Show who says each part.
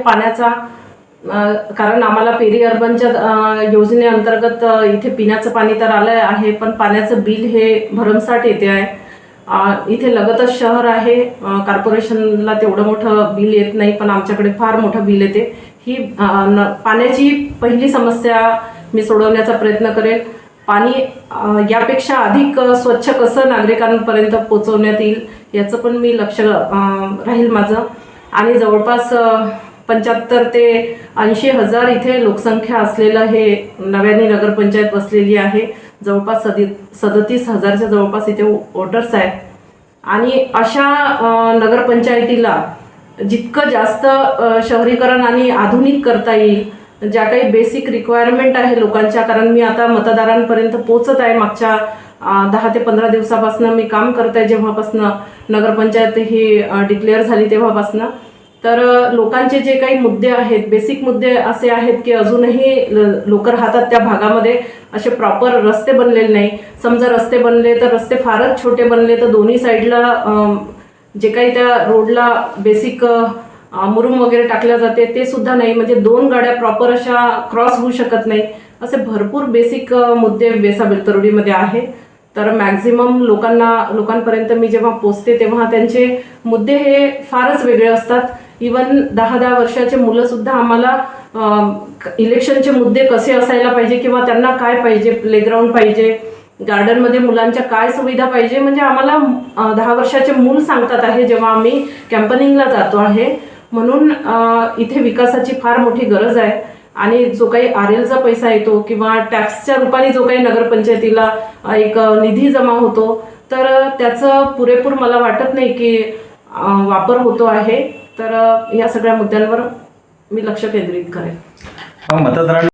Speaker 1: पाण्याचा कारण आम्हाला पेरी अर्बनच्या योजनेअंतर्गत इथे पिण्याचं पाणी तर आलं आहे पण पाण्याचं बिल हे भरमसाठ येते आहे. इथे लगतच शहर आहे कॉर्पोरेशनला तेवढं मोठं बिल येत नाही पण आमच्याकडे फार मोठं बिल येते. ही न- पाण्याची पहिली समस्या मी सोडवण्याचा प्रयत्न करेल. पाणी यापेक्षा अधिक स्वच्छ कसं नागरिकांपर्यंत पोचवण्यात येईल याचं पण मी लक्ष राहील माझं. आणि जवळपास पंच्याहत्तर ते ऐंशी हजार इथे लोकसंख्या असलेलं हे नव्याने नगरपंचायत वसलेली आहे. जवळपास सदी सदतीस हजारच्या जवळपास इथे वोटर्स आहेत. आणि अशा नगरपंचायतीला जितकं जास्त शहरीकरण आणि आधुनिक करता येईल ज्या काही बेसिक रिक्वायरमेंट आहे लोकांच्या कारण मी आता मतदारांपर्यंत पोचत आहे मागच्या दहा ते पंधरा दिवसापासून मी काम करत आहे जेव्हापासनं नगरपंचायत ही डिक्लेअर झाली तेव्हापासनं. तर लोकांचे जे काही मुद्दे आहेत बेसिक मुद्दे असे आहेत की अजूनही लोक राहतात त्या भागामध्ये असे प्रॉपर रस्ते बनलेले नाही. समजा रस्ते बनले तर रस्ते फारच छोटे बनले तर दोन्ही साईडला जे काही त्या रोडला बेसिक मुरुम वगैरे टाकल्या जाते ते सुद्धा नाही. म्हणजे दोन गाड्या प्रॉपर अशा क्रॉस होऊ शकत नाही. असे भरपूर बेसिक मुद्दे बेसा बेलतरोडीमध्ये आहे. तर मॅक्झिमम लोकांना लोकांपर्यंत मी जेव्हा पोचते तेव्हा त्यांचे मुद्दे हे फारच वेगळे असतात. इवन दहा दहा वर्षाचे मुलं सुद्धा आम्हाला इलेक्शनचे मुद्दे कसे असायला पाहिजे किंवा त्यांना काय पाहिजे प्लेग्राऊंड पाहिजे गार्डनमध्ये मुलांच्या काय सुविधा पाहिजे म्हणजे आम्हाला दहा वर्षाचे मूल सांगतात आहे जेव्हा आम्ही कॅम्पनिंगला जातो आहे. म्हणून इथे विकासाची फार मोठी गरज आहे. आणि जो काही आर एलचा पैसा येतो किंवा टॅक्सच्या रूपाने जो काही नगरपंचायतीला एक निधी जमा होतो तर त्याचं पुरेपूर मला वाटत नाही की वापर होतो आहे. तर या सगळ्या मुद्द्यांवर मी लक्ष केंद्रित करेन.
Speaker 2: मतदार मतदारांना